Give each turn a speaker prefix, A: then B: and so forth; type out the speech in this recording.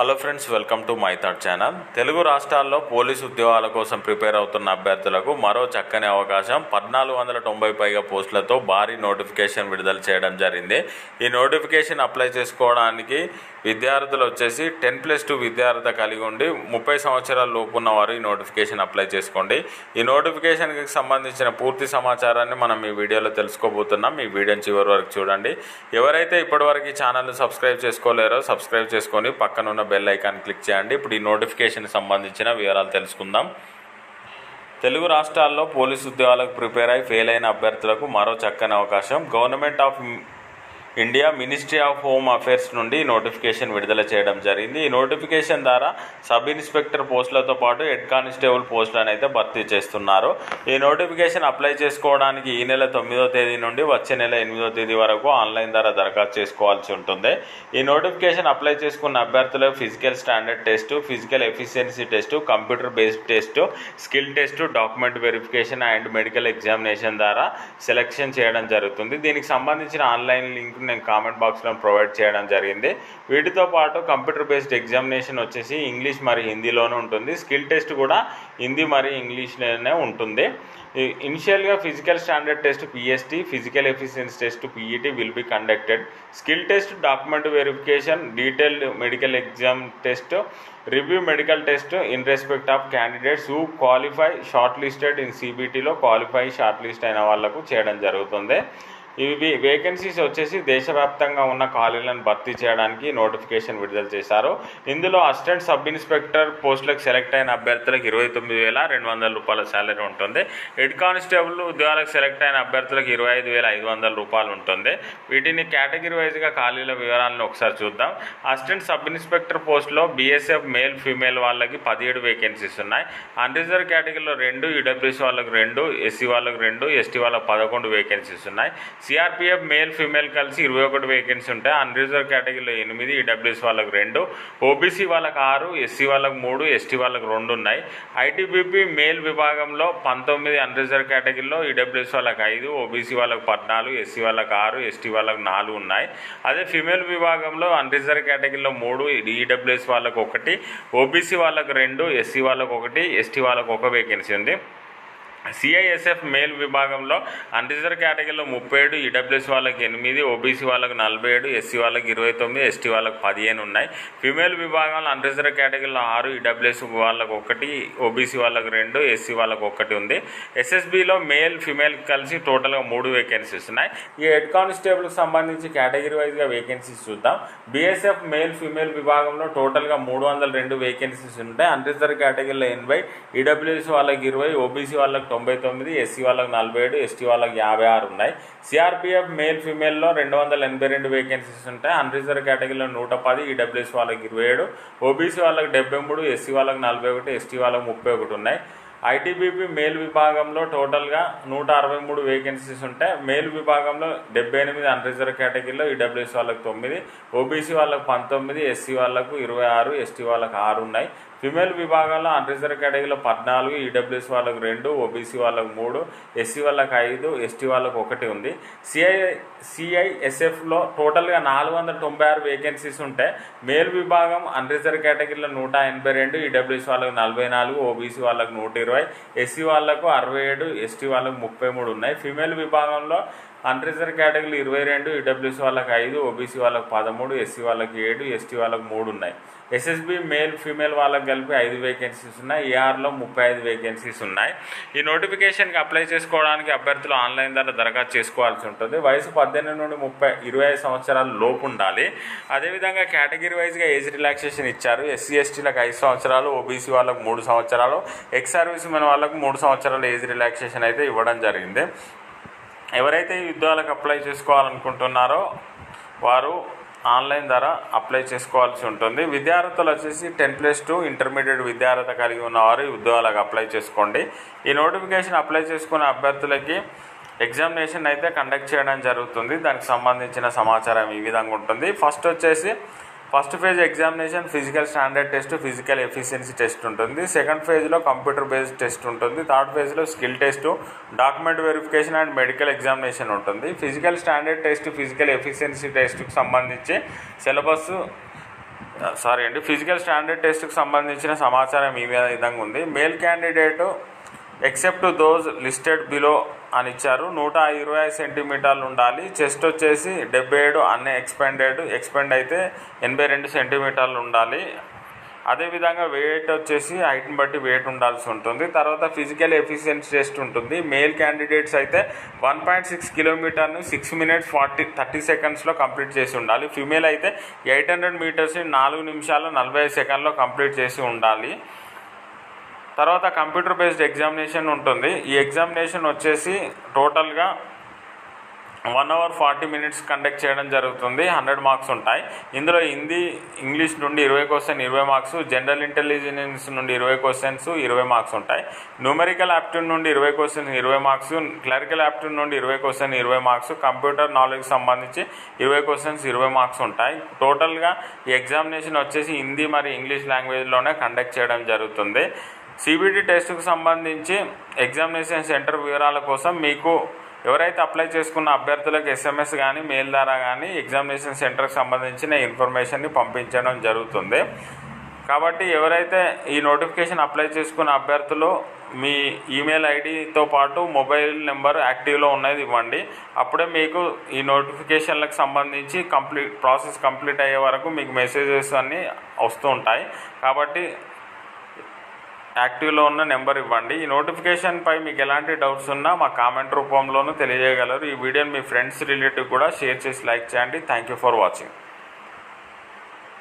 A: Hello friends welcome to my thought channel Telugu రాష్ట్రాల్లో police ఉద్యోగాల కోసం ప్రిపేర్ అవుతున్న అభ్యర్థులకు మరో చక్కని అవకాశం. పద్నాలుగు వందల తొంభై పైగా పోస్టులతో భారీ నోటిఫికేషన్ విడుదల చేయడం జరిగింది. ఈ నోటిఫికేషన్ అప్లై చేసుకోవడానికి విద్యార్థులు వచ్చేసి టెన్ ప్లస్ టూ విద్యార్థి కలిగి ఉండి ముప్పై సంవత్సరాల లోపు ఉన్న వారు ఈ నోటిఫికేషన్ అప్లై చేసుకోండి. ఈ నోటిఫికేషన్కి సంబంధించిన పూర్తి సమాచారాన్ని మనం ఈ వీడియోలో తెలుసుకోబోతున్నాం. ఈ వీడియోని చివరి వరకు చూడండి. ఎవరైతే ఇప్పటివరకు ఈ ఛానల్ని సబ్స్క్రైబ్ చేసుకోలేరో సబ్స్క్రైబ్ చేసుకొని పక్కనున్న బెల్ ఐకాన్ క్లిక్ చేయండి. ఇప్పుడు ఈ నోటిఫికేషన్ సంబంధించిన వివరాలు తెలుసుకుందాం. తెలుగు రాష్ట్రాల్లో పోలీసు ఉద్యోగాలకు ప్రిపేర్ అయి ఫెయిల్ అయిన అభ్యర్థులకు మరో చక్కని అవకాశం. Government of India ministry of home affairs నుండి ఈ నోటిఫికేషన్ విడుదల చేయడం జరిగింది. ఈ నోటిఫికేషన్ ద్వారా సబ్ ఇన్స్పెక్టర్ పోస్టులతో పాటు హెడ్ కానిస్టేబుల్ పోస్టులను అయితే భర్తీ చేస్తున్నారు. ఈ నోటిఫికేషన్ అప్లై చేసుకోవడానికి ఈ నెల తొమ్మిదో తేదీ నుండి వచ్చే నెల ఎనిమిదో తేదీ వరకు ఆన్లైన్ ద్వారా దరఖాస్తు చేసుకోవాల్సి ఉంటుంది. ఈ నోటిఫికేషన్ అప్లై చేసుకున్న అభ్యర్థులకు physical standard test physical efficiency test computer based test skill test document verification and medical examination ద్వారా సెలెక్షన్ చేయడం జరుగుతుంది. దీనికి సంబంధించిన ఆన్లైన్ లింక్ నేను కామెంట్ బాక్స్లో ప్రొవైడ్ చేయడం జరిగింది. వీటితో పాటు కంప్యూటర్ బేస్డ్ ఎగ్జామినేషన్ వచ్చేసి ఇంగ్లీష్ మరి హిందీలోనే ఉంటుంది. స్కిల్ టెస్ట్ కూడా హిందీ మరి ఇంగ్లీష్లోనే ఉంటుంది. ఇనిషియల్గా physical standard test PST physical efficiency test PET will be conducted skill test document verification detailed medical exam test review medical test in respect of candidates who qualify short listed in సిబిటీలో qualify short list అయిన వాళ్ళకు చేయడం జరుగుతుంది. ఇవి vacancies వచ్చేసి దేశవ్యాప్తంగా ఉన్న ఖాళీలను భర్తీ చేయడానికి నోటిఫికేషన్ విడుదల చేశారు. ఇందులో అసిస్టెంట్ సబ్ ఇన్స్పెక్టర్ పోస్టులకు సెలెక్ట్ అయిన అభ్యర్థులకు ఇరవై తొమ్మిది వేల రెండు వందల రూపాయల శాలరీ ఉంటుంది. హెడ్ కానిస్టేబుల్ ఉద్యోగాలకు సెలెక్ట్ అయిన అభ్యర్థులకు ఇరవై ఐదు వేల ఐదు వందల రూపాయలు ఉంటుంది. వీటిని కేటగిరీ వైజ్గా ఖాళీల వివరాలను ఒకసారి చూద్దాం. అసిస్టెంట్ సబ్ ఇన్స్పెక్టర్ పోస్టులో బీఎస్ఎఫ్ మేల్ ఫీమేల్ వాళ్ళకి పదిహేడు వేకెన్సీస్ ఉన్నాయి. అన్రిజర్వ్ కేటగిరీలో రెండు ఈడబ్ల్యూసీ వాళ్ళకి రెండు ఎస్సీ వాళ్ళకి రెండు ఎస్టీ వాళ్ళకి పదకొండు వేకెన్సీస్ ఉన్నాయి. సిఆర్పిఎఫ్ మేల్ ఫీమేల్ కలిసి ఇరవై ఒకటి వేకెన్సీ ఉంటాయి. అన్రిజర్వ్ కేటగిరీలో ఎనిమిది ఈడబ్ల్యూఎస్ వాళ్ళకి రెండు ఓబీసీ వాళ్ళకి ఆరు ఎస్సీ వాళ్ళకి మూడు ఎస్టీ వాళ్ళకి రెండు ఉన్నాయి. ఐటీబీపీ మేల్ విభాగంలో పంతొమ్మిది అన్రిజర్వ్ కేటగిరీలో ఈడబ్ల్యూఎస్ వాళ్ళకి ఐదు ఓబీసీ వాళ్ళకి పద్నాలుగు ఎస్సీ వాళ్ళకి ఆరు ఎస్టీ వాళ్ళకి నాలుగు ఉన్నాయి. అదే ఫీమేల్ విభాగంలో అన్రిజర్వ్ కేటగిరీలో మూడు ఈడబ్ల్యూఎస్ వాళ్ళకి ఒకటి ఓబీసీ వాళ్ళకి రెండు ఎస్సీ వాళ్ళకి ఒకటి ఎస్టీ వాళ్ళకి ఒక వేకెన్సీ ఉంది. సిఐఎస్ఎఫ్ మేల్ విభాగంలో అన్రిజర్వ్ కేటగిరీలో ముప్పై ఏడు ఈడబ్ల్యూఎస్ వాళ్ళకి ఎనిమిది ఓబీసీ వాళ్ళకి నలభై ఏడు ఎస్సీ వాళ్ళకి ఇరవై తొమ్మిది ఎస్టీ వాళ్ళకి పదిహేను ఉన్నాయి. ఫిమేల్ విభాగంలో అన్రిజర్వ్ కేటగిరీలో ఆరు ఈడబ్ల్యూఎస్ వాళ్ళకి ఒకటి ఓబీసీ వాళ్ళకి రెండు ఎస్సీ వాళ్ళకి ఒకటి ఉంది. ఎస్ఎస్బిలో మేల్ ఫిమేల్ కలిసి టోటల్గా మూడు వేకెన్సీస్ ఉన్నాయి. ఈ హెడ్ కానిస్టేబుల్కి సంబంధించి కేటగిరీ వైజ్గా వేకెన్సీస్ చూద్దాం. బీఎస్ఎఫ్ మేల్ ఫిమేల్ విభాగంలో టోటల్గా మూడు వందల రెండు వేకెన్సీస్ ఉంటాయి. అన్రిజర్వ్ కేటగిరీలో ఎనభై ఈడబ్ల్యూఎస్ వాళ్ళకి ఇరవై ఓబీసీ వాళ్ళకి తొంభై తొమ్మిది ఎస్సీ వాళ్ళకి నలభై ఏడు ఎస్టీ వాళ్ళకి యాభై ఆరు ఉన్నాయి. సిఆర్పిఎఫ్ మేల్ ఫీమేల్లో రెండు వందల ఎనభై రెండు వేకెన్సీస్ ఉంటాయి. అన్రిజర్వ్ కేటగిరీలో నూట పది ఈడబ్ల్యూఎస్ వాళ్ళకి ఇరవై ఏడు ఓబీసీ వాళ్ళకి డెబ్బై మూడు ఎస్సీ వాళ్ళకి నలభై ఒకటి ఎస్టీ వాళ్ళకి ముప్పై ఒకటి ఉన్నాయి. ఐటీబీపీ మేల్ విభాగంలో టోటల్గా నూట అరవై మూడు వేకెన్సీస్ ఉంటాయి. మేల్ విభాగంలో డెబ్బై ఎనిమిది అన్రిజర్వ్ కేటగిరీలో ఈడబ్ల్యూఎస్ వాళ్ళకి తొమ్మిది ఓబీసీ వాళ్ళకి పంతొమ్మిది ఎస్సీ వాళ్ళకు ఇరవై ఆరు ఎస్టీ వాళ్ళకి ఆరు ఉన్నాయి. ఫిమేల్ విభాగంలో అన్రిజర్వ్ కేటగిరీలో పద్నాలుగు ఈడబ్ల్యూఎస్ వాళ్ళకు రెండు ఓబీసీ వాళ్ళకు మూడు ఎస్సీ వాళ్ళకు ఐదు ఎస్టీ వాళ్ళకు ఒకటి ఉంది. సిఐ సిఐఎస్ఎఫ్లో టోటల్గా నాలుగు వందల తొంభై ఆరు వేకెన్సీస్ ఉంటాయి మేల్ విభాగం అన్రిజర్వ్ కేటగిరీలో నూట ఎనభై రెండు ఈడబ్ల్యూఎస్ వాళ్ళకు నలభై నాలుగు ఓబీసీ వాళ్ళకు నూట ఇరవై ఎస్సీ వాళ్ళకు అరవై ఏడు ఎస్టీ వాళ్ళకు ముప్పై మూడు ఉన్నాయి. ఫిమేల్ విభాగంలో అన్రిజర్వ్ కేటగిరీలు ఇరవై రెండు ఈడబ్ల్యూసీ వాళ్ళకి ఐదు ఓబీసీ వాళ్ళకి పదమూడు ఎస్సీ వాళ్ళకి ఏడు ఎస్టీ వాళ్ళకి మూడు ఉన్నాయి ఎస్ఎస్బి మేల్ ఫీమేల్ వాళ్ళకి కలిపి ఐదు వేకెన్సీస్ ఉన్నాయి. ఏఆర్లో ముప్పై ఐదు వేకెన్సీస్ ఉన్నాయి. ఈ నోటిఫికేషన్కి అప్లై చేసుకోవడానికి అభ్యర్థులు ఆన్లైన్ ద్వారా దరఖాస్తు చేసుకోవాల్సి ఉంటుంది. వయసు పద్దెనిమిది నుండి ముప్పై ఇరవై ఐదు సంవత్సరాల లోపు ఉండాలి. అదేవిధంగా కేటగిరీ వైజ్గా ఏజ్ రిలాక్సేషన్ ఇచ్చారు. ఎస్సీ ఎస్టీలకు ఐదు సంవత్సరాలు ఓబీసీ వాళ్ళకు మూడు సంవత్సరాలు ఎక్స్ సర్వీస్ మెన్ వాళ్ళకు మూడు సంవత్సరాల ఏజ్ రిలాక్సేషన్ అయితే ఇవ్వడం జరిగింది. ఎవరైతే ఈ అప్లై చేసుకోవాలనుకుంటున్నారో వారు ఆన్లైన్ ద్వారా అప్లై చేసుకోవాల్సి ఉంటుంది. విద్యార్థులు వచ్చేసి టెన్ ప్లస్ టూ ఇంటర్మీడియట్ విద్యార్హత కలిగి ఉన్నవారు ఈ ఉద్యోగాలకు అప్లై చేసుకోండి. ఈ నోటిఫికేషన్ అప్లై చేసుకున్న అభ్యర్థులకి ఎగ్జామినేషన్ అయితే కండక్ట్ చేయడం జరుగుతుంది. దానికి సంబంధించిన సమాచారం ఈ విధంగా ఉంటుంది. ఫస్ట్ వచ్చేసి first phase examination physical standard test physical efficiency test ఉంటుంది. సెకండ్ ఫేజ్లో కంప్యూటర్ బేస్డ్ టెస్ట్ ఉంటుంది. థర్డ్ ఫేజ్లో skill test document verification and medical examination ఉంటుంది. Physical standard test physical efficiency టెస్ట్కి సంబంధించి సిలబస్ సారీ అండి ఫిజికల్ స్టాండర్డ్ టెస్ట్కి సంబంధించిన సమాచారం ఈ విధంగా ఉంది. Male candidate except those listed below అని ఇచ్చారు. నూట ఇరవై ఐదు సెంటీమీటర్లు ఉండాలి. చెస్ట్ వచ్చేసి డెబ్బై ఏడు అన్నీ ఎక్స్పెండెడ్. ఎక్స్పెండ్ అయితే ఎనభై రెండు సెంటీమీటర్లు ఉండాలి. అదేవిధంగా వెయిట్ వచ్చేసి హైట్ని బట్టి వెయిట్ ఉండాల్సి ఉంటుంది. తర్వాత ఫిజికల్ ఎఫిషియన్సీ టెస్ట్ ఉంటుంది. మేల్ క్యాండిడేట్స్ అయితే వన్ పాయింట్ సిక్స్ కిలోమీటర్ను సిక్స్ మినిట్స్ ఫార్టీ థర్టీ సెకండ్స్లో కంప్లీట్ చేసి ఉండాలి. ఫీమేల్ అయితే ఎయిట్ హండ్రెడ్ మీటర్స్ని నాలుగు నిమిషాలు నలభై సెకండ్లో కంప్లీట్ చేసి ఉండాలి. తర్వాత కంప్యూటర్ బేస్డ్ ఎగ్జామినేషన్ ఉంటుంది. ఈ ఎగ్జామినేషన్ వచ్చేసి టోటల్గా one hour forty minutes conduct చేయడం జరుగుతుంది. హండ్రెడ్ మార్క్స్ ఉంటాయి. ఇందులో హిందీ ఇంగ్లీష్ నుండి ఇరవై క్వశ్చన్ ఇరవై మార్క్స్ జనరల్ ఇంటెలిజెన్స్ నుండి ఇరవై క్వశ్చన్స్ ఇరవై మార్క్స్ ఉంటాయి. న్యూమెరికల్ యాప్ట్యూడ్ నుండి ఇరవై క్వశ్చన్ ఇరవై మార్క్స్ క్లరికల్ యాప్ట్యూడ్ నుండి ఇరవై క్వశ్చన్ ఇరవై మార్క్స్ కంప్యూటర్ నాలెడ్జ్ సంబంధించి ఇరవై క్వశ్చన్స్ ఇరవై మార్క్స్ ఉంటాయి. టోటల్గా ఈ ఎగ్జామినేషన్ వచ్చేసి హిందీ మరియు ఇంగ్లీష్ లాంగ్వేజ్లోనే కండక్ట్ చేయడం జరుగుతుంది. సిబిటి టెస్ట్కు సంబంధించి ఎగ్జామినేషన్ సెంటర్ వివరాల కోసం మీకు ఎవరైతే అప్లై చేసుకున్న అభ్యర్థులకు ఎస్ఎంఎస్ కానీ మెయిల్ ద్వారా కానీ ఎగ్జామినేషన్ సెంటర్కి సంబంధించిన ఇన్ఫర్మేషన్ని పంపించడం జరుగుతుంది. కాబట్టి ఎవరైతే ఈ నోటిఫికేషన్ అప్లై చేసుకున్న అభ్యర్థులు మీ ఈమెయిల్ ఐడితో పాటు మొబైల్ నెంబర్ యాక్టివ్లో ఉన్నది ఇవ్వండి. అప్పుడే మీకు ఈ నోటిఫికేషన్లకు సంబంధించి కంప్లీట్ ప్రాసెస్ కంప్లీట్ అయ్యే వరకు మీకు మెసేజెస్ అన్నీ వస్తూ ఉంటాయి. కాబట్టి యాక్టివ్లో ఉన్న నెంబర్ ఇవ్వండి. ఈ నోటిఫికేషన్పై మీకు ఎలాంటి డౌట్స్ ఉన్నా మా కామెంట్ రూపంలోనూ తెలియజేయగలరు. ఈ వీడియోని మీ ఫ్రెండ్స్ రిలేటివ్ కూడా షేర్ చేసి లైక్ చేయండి. Thank you for watching